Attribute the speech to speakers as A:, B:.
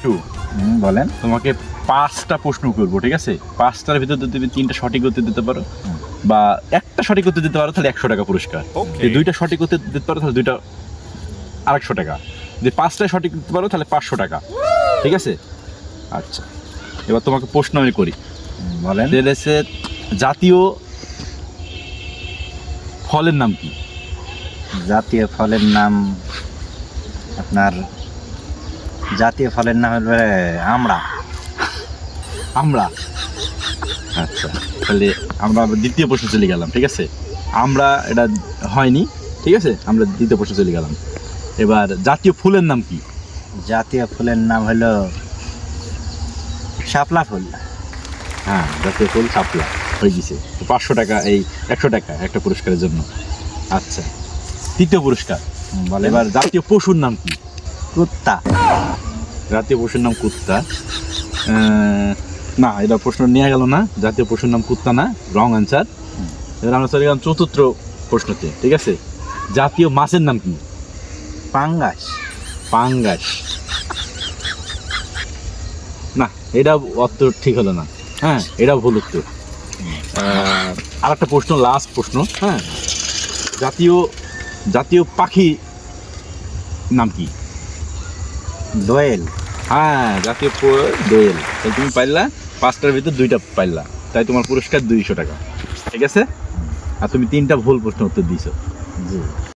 A: একটু
B: হুম, বলেন।
A: তোমাকে পাঁচটা প্রশ্ন করব ঠিক আছে? পাঁচটার ভিতর যদি তুমি তিনটা সঠিক উত্তর দিতে পারো বা একটা সঠিক উত্তর দিতে পারো তাহলে একশো টাকা পুরস্কার। দুইটা সঠিক উত্তর দিতে পারো তাহলে দুইটা আরেকশো টাকা। যদি পাঁচটা সঠিক দিতে পারো তাহলে পাঁচশো টাকা। ঠিক আছে? আচ্ছা। এবার তোমাকে প্রশ্ন আমি করি।
B: বলেন।
A: হচ্ছে জাতীয় ফলের নাম কি?
B: জাতীয় ফলের নাম আপনার জাতীয় ফলের নাম হলো আমরা
A: আমরা আচ্ছা তাহলে আমরা দ্বিতীয় প্রশ্ন চলে গেলাম ঠিক আছে? আমরা এটা হয়নি ঠিক আছে? আমরা দ্বিতীয় প্রশ্ন চলে গেলাম। এবার জাতীয় ফুলের নাম কি?
B: জাতীয় ফুলের নাম হলো শাপলা ফুল।
A: হ্যাঁ জাতীয় ফুল শাপলা হয়ে গেছে। পাঁচশো টাকা এই একশো টাকা একটা পুরস্কারের জন্য। আচ্ছা তৃতীয় পুরস্কার। এবার জাতীয় পশুর নাম কি?
B: কুত্তা।
A: জাতীয় পশুর নাম কুত্তা। না এটা প্রশ্ন নেওয়া গেল না। জাতীয় পশুর নাম কুত্তা না রং আনসার এবার আমরা চলে গেলাম চতুর্থ প্রশ্নতে ঠিক আছে? জাতীয় মাছের নাম কি?
B: পাঙ্গাস।
A: পাঙ্গাস। না এটা অত ঠিক হলো না। হ্যাঁ এটা ভুল উত্তর। আর একটা প্রশ্ন লাস্ট প্রশ্ন হ্যাঁ? জাতীয় জাতীয় পাখি নাম কি?
B: দোয়েল।
A: হ্যাঁ জাতীয় দোয়েল। তাই তুমি পাইলা পাঁচটার ভিতর দুইটা পাইলা। তাই তোমার পুরস্কার দুইশো টাকা। ঠিক আছে? আর তুমি তিনটা ভুল প্রশ্ন উত্তর দিছো।
B: জি।